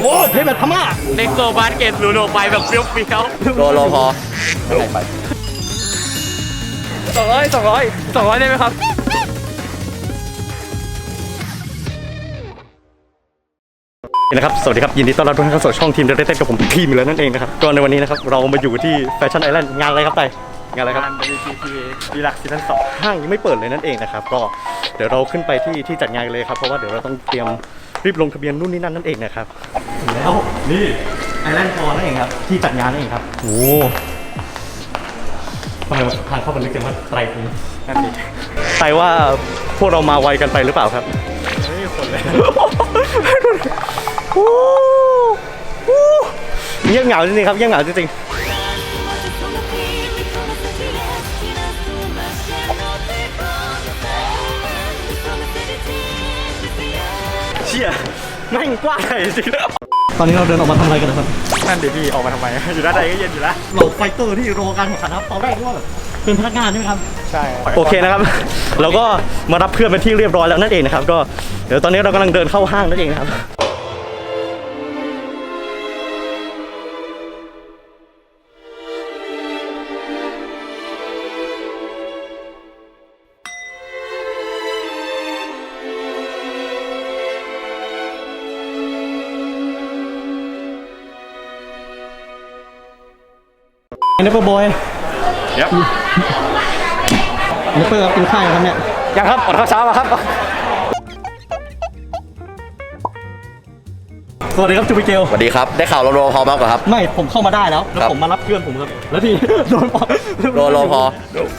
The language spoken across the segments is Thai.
โอ้เทปแบบพม่าเน็กโซบาสเกตลูโนไปแบบเปรี้ยวโรโลพอสองร้อยสองร้อยสองร้อยได้ไหมครับ นะครับ สวัสดีครับ ยินดีต้อนรับทุกท่านเข้าสู่ช่องทีมเดลเต้นกับผมทีมอยู่แล้วนั่นเองนะครับ ก็ในวันนี้นะครับ เรามาอยู่ที่แฟชั่นไอแลนด์งานอะไรครับไตงานอะไรครับ งาน WCTA ดีลักซีซั่นสองห้างยังไม่เปิดเลยนั่นเองนะครับ ก็เดี๋ยวเราขึ้นไปที่ที่จัดงานกันเลยครับ เพราะว่าเดี๋ยวเราต้องเตรียม รีบลงทะเบียนนู่นนี่นั่นนั่นเองนะครับ แล้วนี่ไอแลนด์พอนั่นเองครับ ที่จัดงานนั่นเองครับโอ้ทำไมทางเข้ามันลึกจังว่าไตรปีนั่นดิไตว่าพวกเรามาไวกันไปหรือเปล่าครับไม่มีคนเลยโอ้โหเงียบเหงาจริงๆครับเงียบเหงาจริงๆ แม่งกว้างใหญ่จริงๆตอนนี้เราเดินออกมาทำอะไรกันนะครับ นั่นเดี๋ยวพี่ออกมาทำไม อยู่ด้านในก็เย็นอยู่แล้วเราไฟเตอร์ที่รอการแข่งขันนะครับตอนแรกว่าแบบเป็นพนักงานใช่ไหมครับ ใช่โอเคนะครับ เราก็มารับเพื่อนเป็นที่เรียบร้อยแล้วนั่นเองนะครับ ก็เดี๋ยวตอนนี้เรากำลังเดินเข้าห้างนั่นเองนะครับ นปเปอร์บอยยับเนปเปอร์กินข้าวยังครับเนี่ยยังครับอดข้าวเช้ามาครับ สวัสดีครับจูบิเกลสวัสดีครับ ได้ข่าวโรโลพอมากกว่าครับ ไม่ผมเข้ามาได้แล้วแล้วครับผมมารับเพื่อนผมครับ แล้วทีโดนปอโรโลพอ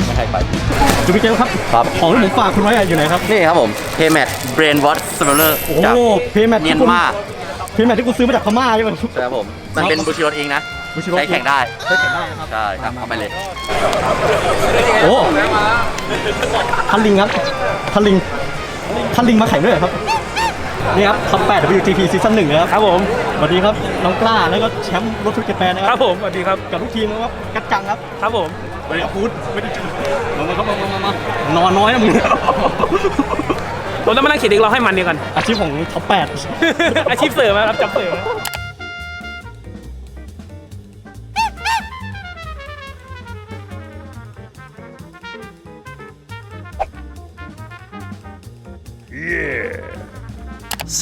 ไม่ให้ไปจูบิเกลครับครับของที่ผมฝากคุณไว้อะอยู่ไหนครับ นี่ครับผมเพย์แมทเบรนวอตสเปเลอร์โอ้จากเพย์แมทเมียนมาเพย์แมทที่กูซื้อมาจากพม่าใช่ไหมใช่ครับผม มันเป็นบูชิโรเองนะ บูชิโร่ใช้แข่งได้ใช้แข่งได้ครับใช่ครับเอาไปเลยโอ้ทันลิงครับทันลิงทันลิงมาแข่งด้วยเหรอครับนี่ครับท็อป8 WGP ซีซั่นหนึ่งนะครับครับผมสวัสดีครับน้องกล้าแล้วก็แชมป์รถทุกเกแปนนะคครัรับผมสวัสดีครับกับลูกทีมนะครับกัดจังครับครับผมสวัสดีครับพูดไม่ได้จูมามาครับมามามามานอนน้อยนะมึงผมต้องมานั่งเขียนเองเราให้มันเดียวกันอาชีพของท็อป8อาชีพเสริมนะครับจับเสริม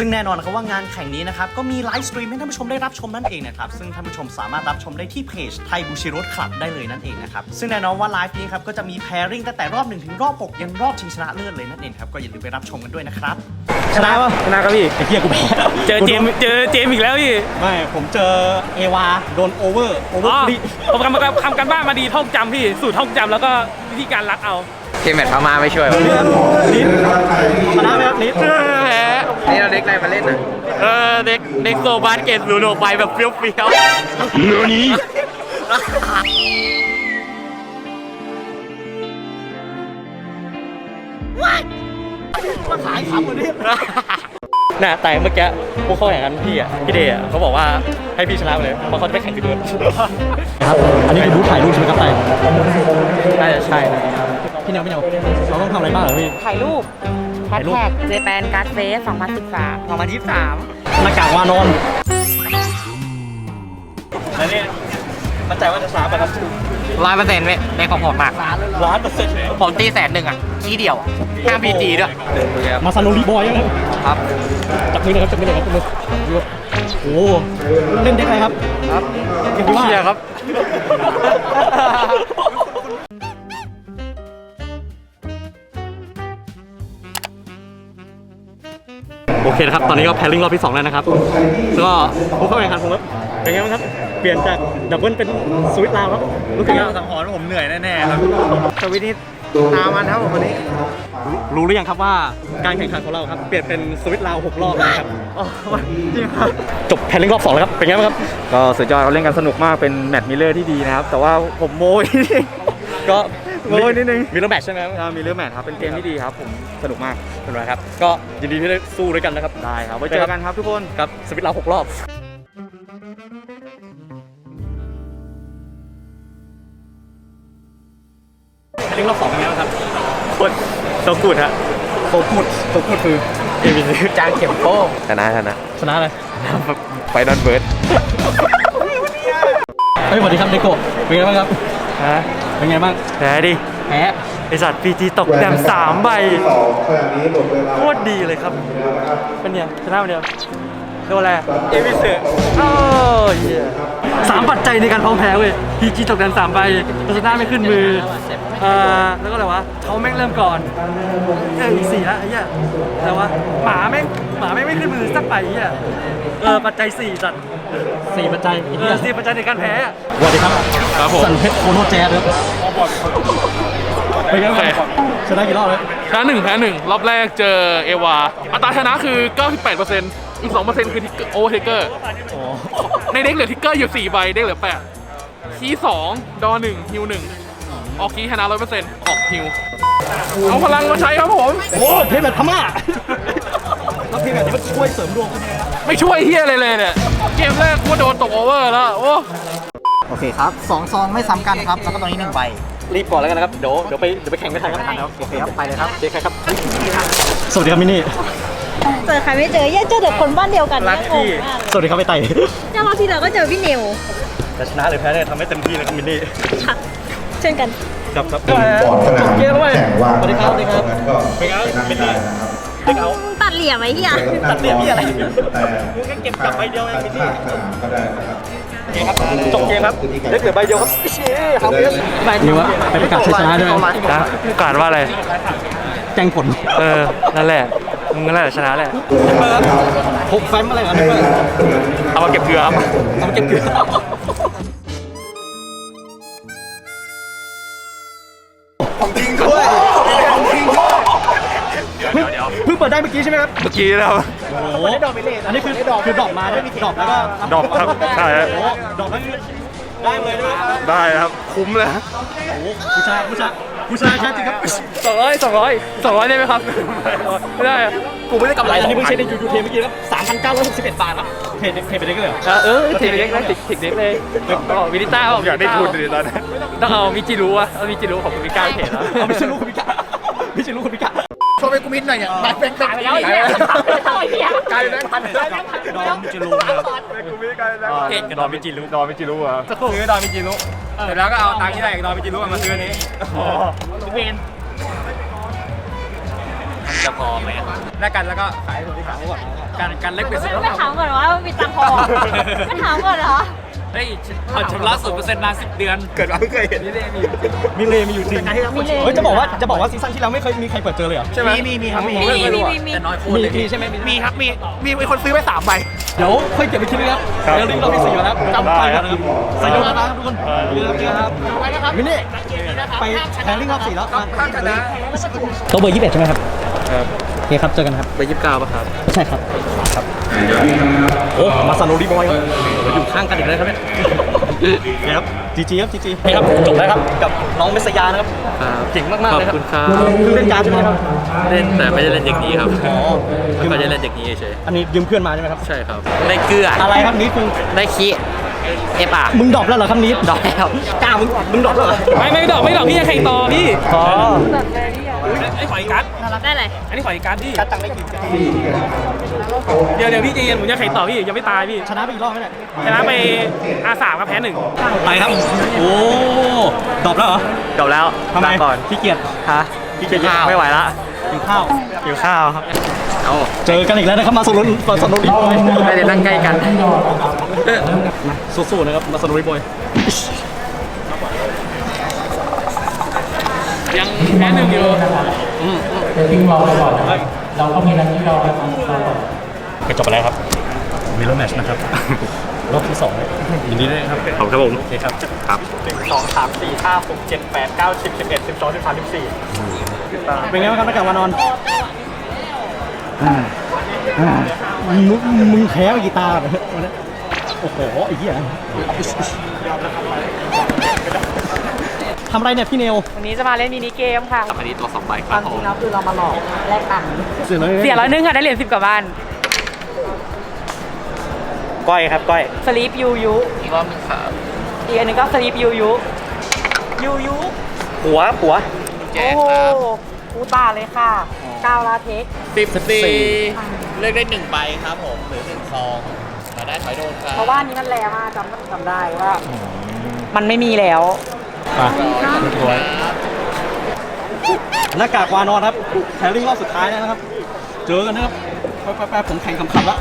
ซึ่งแน่นอนนะครับว่างานแข่งนี้นะครับก็มีไลฟ์สตรีมให้ท่านผู้ชมได้รับชมนั่นเองนะครับซึ่งท่านผู้ชมสามารถรับชมได้ที่เพจไทยบูชิโรสคลับได้เลยนั่นเองนะครับซึ่งแน่นอนว่าไลฟ์นี้ครับก็จะมีแพริ่งตั้งแต่รอบ1ถึงรอบ6ยันรอบชิงชนะเลิศเลยนั่นเองครับก็อย่าลืมไปรับชมกันด้วยนะครับชนะปะชนะครับพี่ไอ้เหี้ยกูแพ้เจอเจมส์เจอเจมส์อีกแล้วพี่ไม่ผมเจอเอวาโดนโอเวอร์โอเวออ๋อร์ดิผมทำทำกันบ้านมาดีท่องจำพี่สูตรท่องจำแล้วก็วิธีการรัดเอา เพย์แมทพม่าไม่ช่วยนิดชนะไหมครับนิดแพ้นี่เราเด็กอะไรมาเล่นอะเออเน็กเน็กโซบาสเกตลูโนไปแบบเปรี้ยวๆขายขำกว่านี้ น่ะแต่เมื่อกี้พวกเขาแข่งกันพี่อะพี่เดย์อะเขาบอกว่าให้พี่ชนะไปเลยเพราะเขาจะไปแข่งกันด้วยครับ อันนี้คือรู้ถ่ายรูปใช่ไหมครับไต่น่าจะใช่นะพี่เนียวพี่เนียวเราต้องทำอะไรบ้างเหรอพี่ ถ่ายรูปแฮถ่าชยรูป แท็กเจแปนการ์ดเฟส2013 2023 หน้ากากวานอนแล้วนี่มั่นใจว่าจะชนะไปครับร้อยเปอร์เซ็นต์เว้ยในของผมอะล้านเปอร์เซ็นต์ผมตีแสนหนึ่งอะที่เดียวอะห้ามพีจีด้วยมาซาโนริบอยใช่ไหมครับ จับมือเลยครับจับมือเลยครับจับมือโอ้โหเล่นได้ใครครับครับเก่งมากเชียร์ครับ โอเคนะครับ ตอนนี้ก็แพลริ่งรอบที่ 2 แล้วนะครับแล้วก็ผู้เข้าแข่งขันผมครับเป็นไงบ้างครับ เปลี่ยนจากดับเบิลเป็นสวิตช์ลาวครับ รู้สึกยังไงสังหรณ์ผมเหนื่อยแน่ๆครับสวินิตตามมันครับผมวันนี้ รู้หรือยังครับว่าการแข่งขันของเราครับเปลี่ยนเป็นสวิตช์ลาวหกรอบแล้วนะครับจริงครับจบแพลริ่งรอบสองแล้วครับเป็นไงบ้างครับก็สุดยอดเขาเล่นกันสนุกมากเป็นแมตช์มิลเลอร์ที่ดีนะครับ แต่ว่าผมโมยนิดนึงก็โอ้ยนิดนึงมีเรื่องแมตช์ใช่ไหมครับอ่ามิลเลอร์แมตช์ครับเป็นเกมที่ดีครับผมสนุกมากเป็นไรครับ ก็ยินดีที่ได้สู้ด้วยกันนะครับได้ครับไว้เจอกันครับทุกคนครับสวิตช์ลาวหกรอบแพลริ่งรอบสองเป็นไงบ้างครับโคตรโซ กูดฮะโซกูดโซกูดคือเอวินจางเข็มโป้งชนะชนะชนะเลยไฟนอลเบิร์ดเฮ้ยสวัสดีครับเดโกะเป็นไงบ้างครับฮะเป็นไงบ้างแพ้ดิแพ้ไอสัตว์พีจีตกแดมสามใบสองขณะนี้หมดเวลาโคตรดีเลยครับ เป็นยังชนะวันเดียวโดนอะไรเอวิเซโอ้ยเหี้ยสามปัจจัยในการพร้อมแพ้เว้ยพีจีตกแดมสามใบตัวชนะไม่ขึ้นมือ เอ่อแล้วก็อะไรวะเขาแม่งเริ่มก่อนเอออีกสี่ละไอ้เหี้ยแต่ว่าหมาแม่งหมาแม่งไม่ขึ้นมือสักใบไอ้เหี้ยเออปัจจัยสี่สัตว์สี่ปัจจัยเออสี่ปัจจัยในการแพ้อะสวัสดีครับครับผม สันเพชรโคโนแจ๊ดครับเป็นไงบ้างครับชนะกี่รอบแล้วชนะหนึ่งแพ้หนึ่งรอบแรกเจอเอวา อัตราชนะคือ 98%อีก 2%คือทิกเกอร์โอเวอร์เทเกอร์ ในเด็กเหลือทิกเกอร์อยู่ 4 ใบ เด็กเหลือ8คีย์2ดอ1ฮิว1 ออกคีย์ชนะ100%ออกฮิวเอาพลังมาใช้ครับผมโอ้เพชรแบบพม่าแล้วเพชรแบบนี้มันช่วยเสริมดวงคุณไงครับไม่ช่วยเฮียอะไรเลยเนี่ยเกมแรกกูโดนตกโอเวอร์แล้วโอ้โอเคครับสองซองไม่ซ้ำกันครับ แล้วก็ตอนนี้หนึ่งใบรีบก่อนแล้วกันนะครับเดี๋ยวเดี๋ยวไปเดี๋ยวไปแข่งไม่ทันครับโอเคครับไปเลยครับเจ๊ใครครับสวัสดีครับมินนี่เจอใครไม่เจอเย่เจอแต่คนบ้านเดียวกันลัคกี้งงมากสวัสดีครับไอไต่เจ้ารอบที่เราก็เจอพี่นิวจะชนะหรือแพ้เนี่ยทำให้เต็มที่เลยครับมินนี่ค่ะ เช่นกันครับครับก่อนสนามเกมแล้วเว้ยแข่งว่างสวัสดีครับสวัสดีครับงั้นก็ไปนั่งได้นะครับเด็กเอาตัดเหลี่ยมไอ้เหี้ยตัดเหลี่ยมที่อะไรแต่มึงแค่เก็บกลับใบเดียวเองมินนี่ข้างสนามก็ได้นะครับโอเคครับจบเกมครับได้เหลือใบเดียวครับเชี่ยครับใบเดียวไปประกาศชัยชนะด้วยนะการว่าอะไรแจ้งผล เออ นั่นแหละ มึงนั่นแหละชนะแหละพกแฟ้มอะไรกันเนี่ยเอามาเก็บเกลือครับเอามาเก็บเกลือ เมื่อกี้ใช่ไหมครับเมื่อกี้นะครับ โอ้โหอันนี้คือคือดอกมาด้วยดอกแล้วก็ดอกครับใช่ครับ โอ้โหดอกแล้วคือได้เลยด้วยครับได้ครับคุ้มเลยโอ้โหผู้ชายผู้ชายผู้ชายแท้จริงครับสองร้อยสองร้อยสองร้อยได้ไหมครับ ไม่ได้อะกูไม่ได้กำไรอันนี้เพิ่งใช้ในยูทูบเทเมื่อกี้ครับสามพันเก้าร้อยหกสิบเอ็ดบาทครับเพจเพจไปได้ก็เลยเหรอเออเทคเด็กนะติดติดเด็กเลยก็วินิต้าอยากได้ทุนเลยตอนนี้ ต้องเอามิจิรู้อะเอามิจิรู้ของคุณมิก้าเทรดแล้ว เอาไม่ใช่ลูกคุณพิกาไม่ใช่ลูกคุณพิกาโชว์ไปกูมิดหน่อยเนี่ยแบงค์แบงค์ไปแล้วไอ้เหี้ยกลายเป็นแบงค์พันดอมมิจิรู้นะครับเก่งกับดอมิจิรู้ดอมิจิรู้อะซื้อดอมิจิรุเสร็จแล้วก็เอาตังค์ที่ได้กับดอมิจิรุมาซื้ออันนี้เวนจะพอไหมแลกกันแล้วก็ขายผมที่ขายก่อนกันกันเล็กไปสุดไม่ถามก่อนว่ามีตังค์พอไม่ถามก่อนเหรอ เฮ้ยผ่อนชำระศูนย์เปอร์เซ็นต์นานสิบเดือนเกิดมาเพิ่งเคยเห็นมิเลมีอยู่จริงมีเลยเฮ้ยจะบอกว่าจะบอกว่าซีซั่นที่แล้วไม่เคยมีใครเปิดเจอเลยเหรอใช่ไหมมีมีครับมีมีมีมีมี แต่น้อยคนมีเลยมีใช่ไหมมีครับมีมีคนซื้อไปสามใบ เดี๋ยวค่อยเก็บไปคิดนะครับเดี๋ยวลิงก์เราที่สี่มาแล้วจำไปนะครับใส่ยกนะครับทุกคนเรือเรือครับมินนี่ไปแพนลิงก์รอบสี่แล้วข้ามชนะโต๊ะเบอร์ยี่สิบเอ็ดใช่ไหมครับโอเคครับเจอกันครับ ไปยี่สิบเก้าป่ะครับ ใช่ครับ ครับ โอ้มาซาโนริบอยครับอยู่ข้างกันอีกแล้วครับเนี่ยครับจีจีครับจีจีครับจบแล้วครับกับน้องเมสยานะครับเก่งมากๆเลยครับขอบคุณครับเพิ่งเล่นการดใช่ไหมครับเล่นแต่ไม่ได้เล่นอย่างนี้ครับอ๋อไม่ค่อยได้เล่นอย่างนี้เฉยอันนี้ยืมเพื่อนมาใช่ไหมครับใช่ครับได้เกลืออะไรครับนี้คือได้คีเอฟอะมึงดรอปแล้วเหรอครับนี้ดอกแล้วกล้ามึงมึงดรอปแล้วเหรอไม่ไม่ดอกไม่ดอกพี่จะแข่งต่อพี่อ๋อ ไอ้ขอยการ์ดได้เลยอันนี้ขอยการ์ดพี่การดตังค์ได้กี่เดี๋ยวเดี๋ยวพี่ใจเย็นผมจะแข่งต่อพี่ยังไม่ตายพี่ชนะไปอีกรอบไหมเนี่ยชนะไปอาสามกับแพ้หนึ่งไปครับ โอ้ดรอปแล้วเหรอจบแล้วทำไมลาก่อนขี้เกียจฮะพี่จะไม่ไหวละกินข้าวหิวข้าวครับเจอกันอีกแล้วนะครับมาสนุนมาสนุนบอยไม่ได้นั่งใกล้กันสู้ๆนะครับมาสนุนบอย ยังแพ้หนึ่งอยู่ก็จบไปแล้วครับมิลเลอร์แมชนะครับ รอบที่สองยินดีด้วยครับขอบครับผมโอเคครับครับหนึ่งสองสามสี่ห้าหกเจ็ดแปดเก้าสิบสิบเอ็ดสิบสองสิบสามสิบสี่เป็นไงบ้างครับนักการมานอนมึงมึงแพ้กีตาร์เหรอวันนี้โอ้โหไอ้เหี้ย ทำอะไรเนี่ยพี่เนววันนี้จะมาเล่นมินิเกมค่ะอันนี้ตัวสองใบคครัวาบมผจริมงแล้วคือเรามาหลอกแลกตังค์เสียเลยเสียร้อยหนึงค่ะได้เหรียญสิบกว่าบ้านก้อยครับก้อยสลีปยูยูอีกรอบนึงครับอีกอันหนึงก็สลีปยูยูยูยูหัวหัวแจ้โอ้งโหครับกูตาเลยค่ะก้าวลาเทคสิบสี่เลือกได้หนึ่งใบครับผม หรือหนึ่งซองแล้วเพราะว่าอันนี้มันแรงมากจำจำได้ว่า มันไม่มีแล้ว หน้ากากวานอนครับแพริ่งรอบสุดท้ายแล้วนะครับ เจอกันนะครับแป๊บๆผมแข่งคำๆแล้ว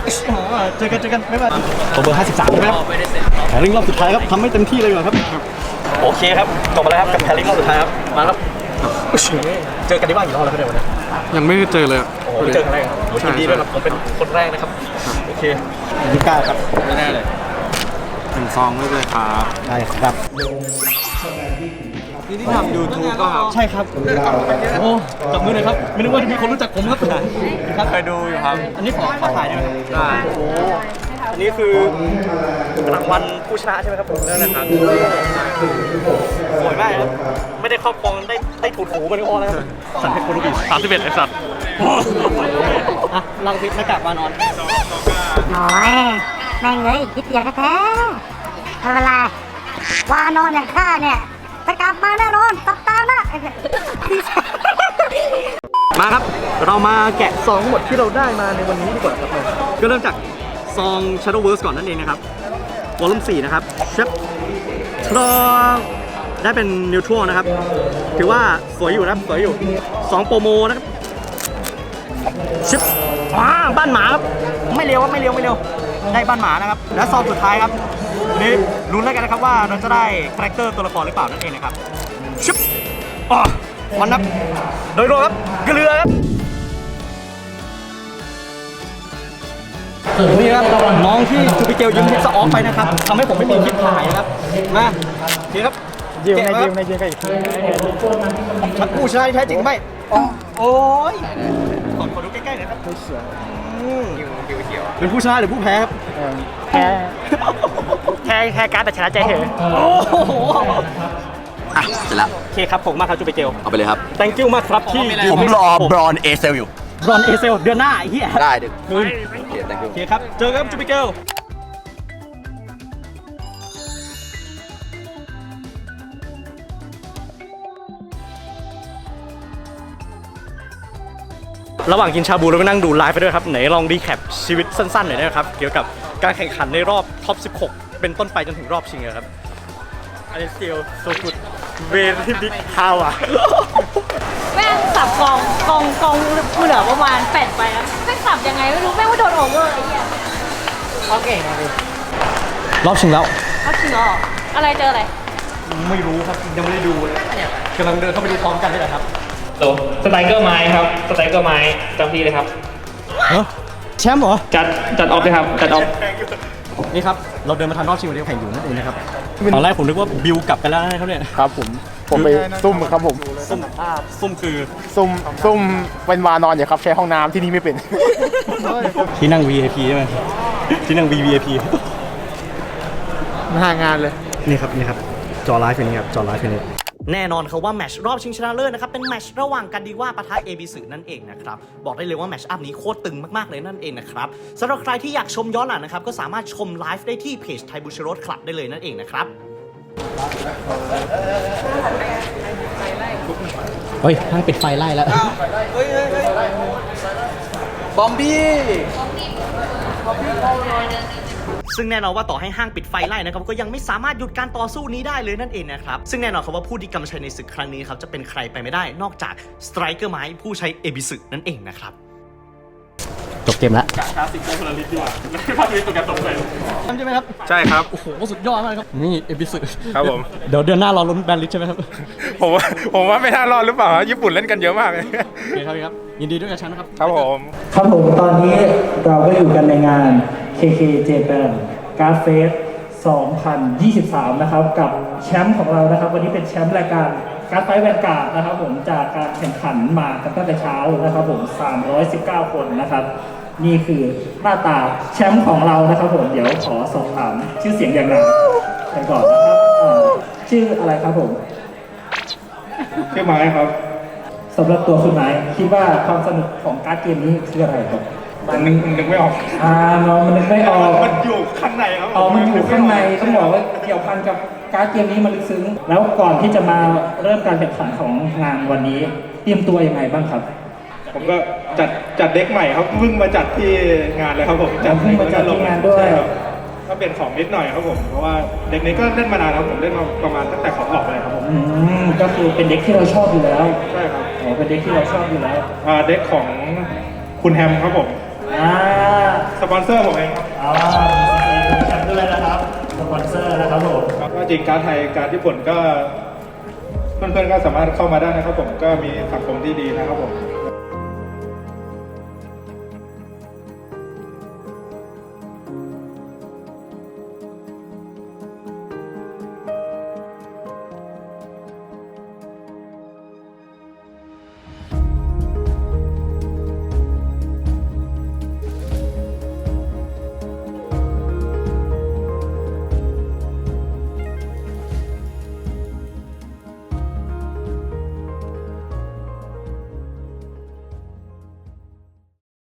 เจอกันเจอกันบ๊ายบายตัวเบอร์ 53ใช่ไหมครับแพริ่งรอบสุดท้ายครับทำให้เต็มที่เลยดีกว่าครับ โอเคครับจบไปแล้วครับกับแพริ่งรอบสุดท้ายครับมาครับเจอกันที่บ้านกี่รอบแล้วครับเดี๋ยววันนี้ยังไม่ได้เจอเลยอะโอ้โหเจอกันแรกโอ้โหยินดีด้วยครับผมเป็นคนแรกนะครับโอเคยูก้าครับไม่แน่เลยหนึ่งซองไม่เลยครับได้ครับ นี่ที่ทำยูทูบก็ครับ ใช่ครับ โอ้จับมือหน่อยครับ ไม่นึกว่าจะมีคนรู้จักผมครับครับเคยดูอยู่ครับ อันนี้ขอขอถ่ายได้ไหมครับได้โอ้โหอันนี้คือรางวัลผู้ชนะใช่ไหมครับผมนั่นแหละครับสวยมากครับ ไม่ได้ครอบครองได้ได้ถูถูๆมันก็พอแล้วครับสันเพชรโคโรบิสามสิบเอ็ดไอสัตว์อะลังพิษหน้ากากวานอนน้อยแม่งเลยคิดเดียวแท้ๆทำอะไร วานอนอย่างข้าเนี่ยจะกลับมาแน่นอนตับตามนะมาครับ เรามาแกะซองทั้งหมดที่เราได้มาในวันนี้ดีกว่าครับก็เริ่มจากซอง Shadowverse ก่อนนั่นเองนะครับวอลลุ่ม4นะครับเชฟทรอได้เป็นนิวทรัลนะครับ ถือว่าสวยอยู่นะครับสวยอยู่ 2 โปรโมนะครับชิปอ่าบ้านหมาครับ ไม่เร็วครับไม่เร็วไม่เร็ว ได้บ้านหมานะครับ และซองสุดท้ายครับ นนี้ลุ้นแล้วกันนะครับว่าเราจะได้คาแรคเตอร์ตัวละครหรือเปล่านั่นเองนะครับชิปอ๋อมันนับ โดยรวมครับเกลือครับนี่ครับน้องที่จูปิเกลยืมทิปสออฟไปนะครับทำให้ผมไม่มีคลิปถ่ายนะครับมาดีครับยืมในยืมในยืมกันอีกชักผู้ชายแท้จริงไหมโอ้ยขอขอดูใกล้ๆหน่อยครับอืมเป็นผู้ชายหรือผู้แพ้ครับแค่แค่แค่การดแต่ชนะใจเถอะโอ้โหอะเสร็จแล้ว โอเคครับผมมากครับจูปิเกลเอาไปเลยครับ thank you มากครับที่ยืผมรอบรอนเอเซลอยู่บรอนเอเซลเดือนหน้าไอ้เหี้ยได้ดึกเฮ้ยโอเค thank you โอเคครับ เจอกันจูปิเกลระหว่างกินชาบูแล้วก็นั่งดูไลฟ์ไปด้วยครับ ไหนลองรีแคปชีวิตสั้นๆหน่อยได้ไหมครับ เกี่ยวกับการแข่งขันในรอบท็อป 16 เป็นต้นไปจนถึงรอบชิงเลยครับอันนี้ still so good very big how อะแม่งสับกองกองกองเหลือประมาณแปดไปแล้วแม่งสับยังไงไม่รู้แม่งว่าโดนโอเวอร์ไอ้เหี้ยโอเคนะพี่รอบชิงแล้วเขาจริงเหรออะไรเจออะไร ไม่รู้ครับยังไม่ได้ดูเลยกำลังเดินเข้าไปดูพร้อมกันนี่แหละครับโหลสไตรเกอร์ไม้ครับสไตรเกอร์ไม้จำที่เลยครับแชมป์เหรอจัดจัดออฟเลยครับจัดออฟ นี่ครับเราเดินมาทันรอบชิงวันนี้แข่งอยู่นั่นเองนะครับตอนแรกผมนึกว่าบิวกลับไปแล้วนะครับเนี่ยครับผมผมไปซุ่มครับผมซุ่มซุ่มคือซุ่มซุ่มเป็นวานอนอยู่ครับใช้ห้องน้ำที่นี่ไม่เป็น ที่นั่ง VIP ใช่ไหมที่นั่ง VVIP หน้างานเลยนี่ครับนี่ครับจอไลฟ์เป็นนี้ครับจอไลฟ์เป็นนี้ แน่นอนครับว่าแมตช์รอบชิงชนะเลิศนะครับเป็นแมตช์ระหว่างกันดีว่าปะทะเอบิสึนั่นเองนะครับบอกได้เลยว่าแมตช์อัพนี้โคตรตึงมากๆเลยนั่นเองนะครับสำหรับใครที่อยากชมย้อนหลังนะครับก็สามารถชมไลฟ์ได้ที่เพจไทยบูชโรสคลับได้เลยนั่นเองนะครับเฮ้ยห้างปิดไฟไล่แล้วบอมบี้ ซึ่งแน่นอนว่าต่อให้ห้างปิดไฟไล่นะครับก็ยังไม่สามารถหยุดการต่อสู้นี้ได้เลยนั่นเองนะครับซึ่งแน่นอนครับว่าผู้ที่กำชัยในศึกครั้งนี้ครับจะเป็นใครไปไม่ได้นอกจากสไตรเกอร์ไม้ผู้ใช้เอบิสึนั่นเองนะครับจบเกมแล้วคลาสสิกโกพลาริสดีกว่าไม่พลาดเลยตัวการตกเลยใช่ไหมครับ ใช่ครับ โอ้โห สุดยอดมากครับ นี่เอบิสึครับผม เดี๋ยวเดือนหน้ารอลุ้นแบนลิสใช่ไหมครับ ผมว่าผมว่าไม่น่ารอดหรือเปล่าฮะญี่ปุ่นเล่นกันเยอะมากเลยโอเคครับพี่ครับ ยินดีด้วยกับฉันนะครับ ครับผม ครับผม ตอนนี้เราก็อยู่กันในงาน KK Japan Card Fest 2023 นะครับ กับแชมป์ของเรานะครับ วันนี้เป็นแชมป์รายการการ์ดไฟแวนการ์ดนะครับ ผมจากการแข่งขันมากันตั้งแต่เช้านะครับ ผม 319 คนนะครับ นี่คือหน้าตาแชมป์ของเรานะครับผมเดี๋ยวขอสอบถามชื่อเสียงอย่างไรกันก่อนนะครับเอ่อชื่ออะไรครับผม ชื่อไม้ครับ สำหรับตัวคุณไม้คิดว่าความสนุกของการ์ดเกมนี้คืออะไรครับ มันนึกนึกไม่ออกอ่าน้องมันนึกไม่ออก มันอยู่ข้างในครับอ๋อมันอยู่ข้างในต้องบอกว่าเกี่ยวพันกับการ์ดเกมนี้มันลึกซึ้ง แล้วก่อนที่จะมาเริ่มการแข่งขันของงานวันนี้ เตรียมตัวยังไงบ้างครับ ผมก็จัดจัดเด็กใหม่ครับเพิ่งมาจัดที่งานเลยครับผมผมเพิ่งมาจัดที่งานด้วย ใช่ครับก็เปลี่ยนของนิดหน่อยครับผมเพราะว่าเด็กนี้ก็เล่นมานานครับผมเล่นมาประมาณตั้งแต่ของออกเลยครับผมอืมก็คือเป็นเด็กที่เราชอบอยู่แล้วใช่ครับอ๋อเป็นเด็กที่เราชอบอยู่แล้วอ่าเด็กของคุณแฮมครับผม อ่าสปอนเซอร์ผมเองครับอ่ามีแชมป์ด้วยนะครับ สปอนเซอร์นะครับผมก็จริงการดไทยการดญี่ปุ่นก็ เพื่อนๆก็สามารถเข้ามาได้นะครับผมก็มีสังคมที่ดีนะครับผม